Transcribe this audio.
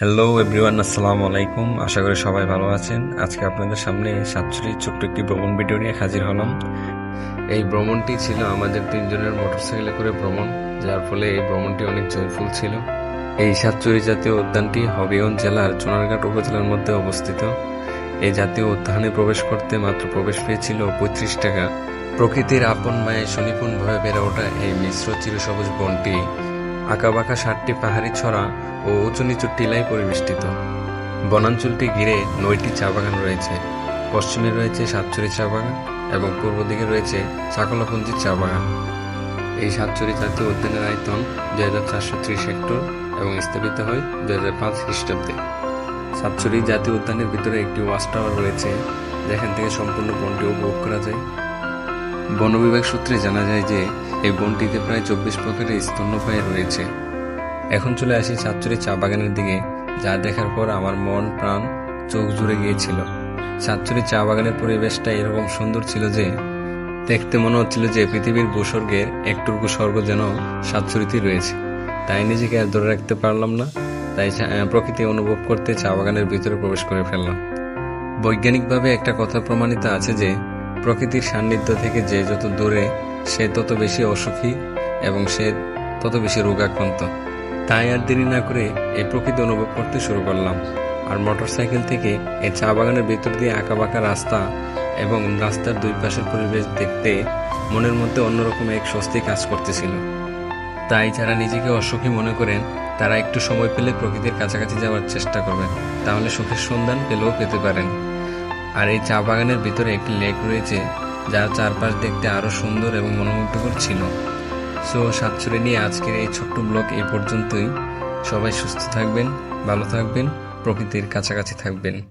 Hello everyone আসসালামু আলাইকুম। আশা করি সবাই ভালো আছেন। আজকে আপনাদের সামনে সাতচল্লিশ ছোট্ট একটি ভ্রমণ ভিডিও নিয়ে হাজির হলাম। এই ভ্রমণটি ছিল আমাদের তিনজনের মোটরসাইকেলে করে ভ্রমণ, যার ফলে এই ভ্রমণটি অনেক জয়ফুল ছিল। এই সাতচুরি জাতীয় উদ্যানটি হবিগঞ্জ জেলার চুনারঘাট উপজেলার মধ্যে অবস্থিত। এই জাতীয় উদ্যানে প্রবেশ করতে মাত্র প্রবেশ পেয়েছিল পঁয়ত্রিশ টাকা। প্রকৃতির আপন মায়ে সুনিপুণ ভাবে বেড়ে ওঠা এই মিশ্র চিরসবুজ বনটি আঁকাবাঁকা ষাটটি পাহাড়ি ছড়া ও উঁচু নিচু টিলায় পরিবেষ্টিত। বনাঞ্চলটি ঘিরে নয়টি চা বাগান রয়েছে। পশ্চিমে রয়েছে সাতচুরি চা বাগান এবং পূর্ব দিকে রয়েছে চাকলাপুঞ্জির চা বাগান এই সাতচুরি জাতীয় উদ্যানের আয়তন দুই হাজার চারশো ত্রিশ হেক্টর এবং স্থাপিত হয় দুই হাজার পাঁচ খ্রিস্টাব্দে। সাতচুরি জাতীয় উদ্যানের ভিতরে একটি ওয়াচ টাওয়ার রয়েছে। যেখান থেকে সম্পূর্ণ বনটি উপভোগ করা যায়। বন বিভাগ সূত্রে জানা যায় যে, এই বনটিতে প্রায় চব্বিশ প্রকারের স্তন্যপায়ী রয়েছে। এখন চলে আসি সাতচুরি চা বাগানের দিকে, যা দেখার পর আমার মন, প্রাণ, চোখ জুড়ে গিয়েছিল। সাতচুরি চা বাগানের পরিবেশটা এরকম সুন্দর ছিল যে, দেখতে মনে হচ্ছিল যে পৃথিবীর ভূস্বর্গের একটুকু স্বর্গ যেন সাতচুরিতেই রয়েছে। তাই নিজেকে আর ধরে রাখতে পারলাম না, তাই প্রকৃতি অনুভব করতে চা বাগানের ভিতরে প্রবেশ করে ফেললাম। বৈজ্ঞানিকভাবে একটা কথা প্রমাণিত আছে যে প্রকৃতির সান্নিধ্য থেকে যে যত দূরে, সে তত বেশি অসুখী এবং সে তত বেশি রোগাক্রান্ত। তাই আর দেরি না করে এই প্রকৃতি অনুভব করতে শুরু করলাম। আর মোটরসাইকেল থেকে এই চা বাগানের ভেতর দিয়ে আঁকা বাঁকা রাস্তা এবং রাস্তার দুই পাশের পরিবেশ দেখতে মনের মধ্যে অন্যরকম এক স্বস্তি কাজ করতেছিল। তাই যারা নিজেকে অসুখী মনে করেন, তারা একটু সময় পেলে প্রকৃতির কাছাকাছি যাওয়ার চেষ্টা করবেন। তাহলে সুখের সন্ধান পেলেও পেতে পারেন। আর এই চা বাগানের ভিতরে একটি লেক রয়েছে যার চারপাশ দেখতে আরও সুন্দর এবং মনোমুগ্ধকর ছিল। সো সাতচুরি নিয়ে আজকের এই ছোট্ট ব্লক এ পর্যন্তই। সবাই সুস্থ থাকবেন, ভালো থাকবেন, প্রকৃতির কাছাকাছি থাকবেন।